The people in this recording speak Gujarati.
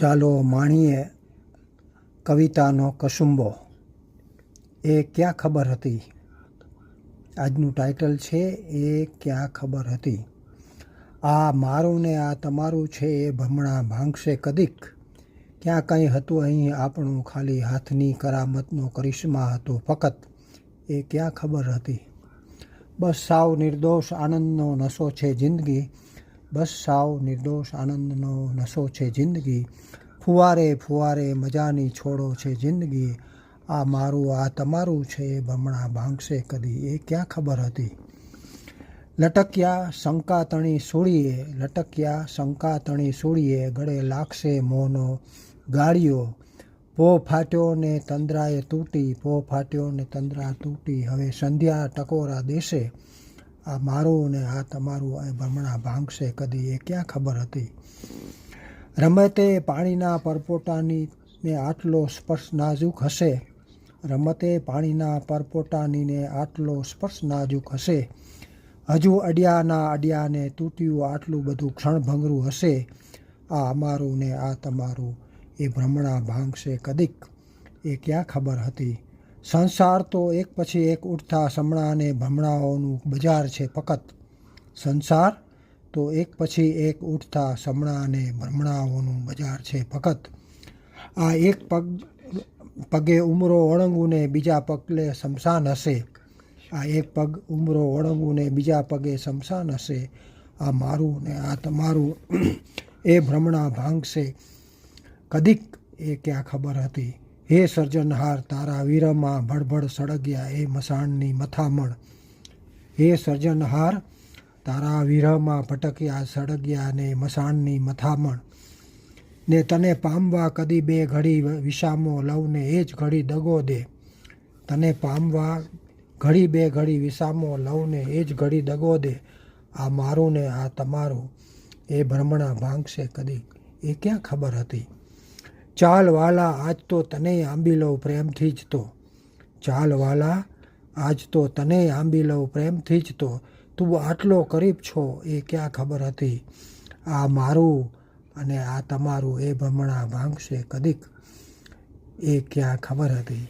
ચાલો માણીએ કવિતાનો કસુંબો. એ ક્યાં ખબર હતી? આજનું ટાઇટલ છે, એ ક્યાં ખબર હતી? આ મારું ને આ તમારું છે, એ ભમણા ભાંગશે કદીક. ક્યાં કંઈ હતું અહીં આપણું ખાલી હાથની કરામતનો કરિશ્મા હતો ફકત. એ ક્યાં ખબર હતી? બસ સાવ નિર્દોષ આનંદનો નશો છે જિંદગી. બસ સાવ નિર્દોષ, આનંદનો નશો છે જિંદગી. ફુવારે ફુવારે મજાની છોડો છે જિંદગી. આ મારું, આ તમારું છે એ ભમણા ભાંગશે કદી. એ ક્યાં ખબર હતી? લટક્યા શંકા તણી સોળીએ, લટક્યા શંકા તણી સૂળીએ, ગળે લાગશે મોનો ગાળીઓ. પો ફાટ્યો ને તંદ્રાએ તૂટી, પો ફાટ્યો ને તંદ્રા તૂટી. હવે સંધ્યા ટકોરા દેશે. આ મારું ને આ તમારું એ ભમણા ભાંગશે કદી, એ ક્યાં ખબર હતી? રમતે પાણીના પરપોટાની ને આટલો સ્પર્શ નાજુક હશે? રમતે પાણીના પરપોટાની ને આટલો સ્પર્શ નાજુક હશે? હજુ અડિયાના અડિયાને તૂટ્યું આટલું બધું ક્ષણભંગરું હશે? આ અમારું ને આ તમારું, એ ભ્રમણા ભાંગશે કદીક, એ ક્યાં ખબર હતી? સંસાર તો એક પછી એક ઉઠતા સમણા અને ભમણાઓનું બજાર છે ફકત. સંસાર તો એક પછી એક ઉઠતા સમણા અને ભ્રમણાઓનું બજાર છે ફકત. આ એક પગ, પગે ઉમરો ઓળંગું ને બીજા પગલે શમશાન હશે. આ એક પગ, ઉમરો ઓળંગું ને બીજા પગે શમશાન હશે. આ મારું ને આ તમારું એ ભ્રમણા ભાંગશે. કદીક એ ક્યાં ખબર હતી? હે સર્જનહાર તારા વીરમાં ભડભડ સળગ્યા એ મસાણની મથામણ. હે સર્જનહાર તારા વિરહમાં ભટક્યા સળગ્યા ને મસાણની મથામણ. ને તને પામવા કદી બે ઘડી વિસામો લવને એ જ ઘડી દગો દે. તને પામવા ઘડી બે ઘડી વિસામો લવને એ જ ઘડી દગો દે. આ મારું ને આ તમારું. એ ભ્રમણા ભાંગશે કદી. એ ક્યાં ખબર હતી? ચાલ વાલા આજ તો તને આંબી લઉં પ્રેમથી જ તો. ચાલ વાલા આજ તો તને આંબી લઉં પ્રેમથી જ તો. તું આટલો કરીબ છો એ ક્યાં ખબર હતી? આ મારું અને આ તમારું એ ભમણા ભાંગશે કદીક. એ ક્યાં ખબર હતી?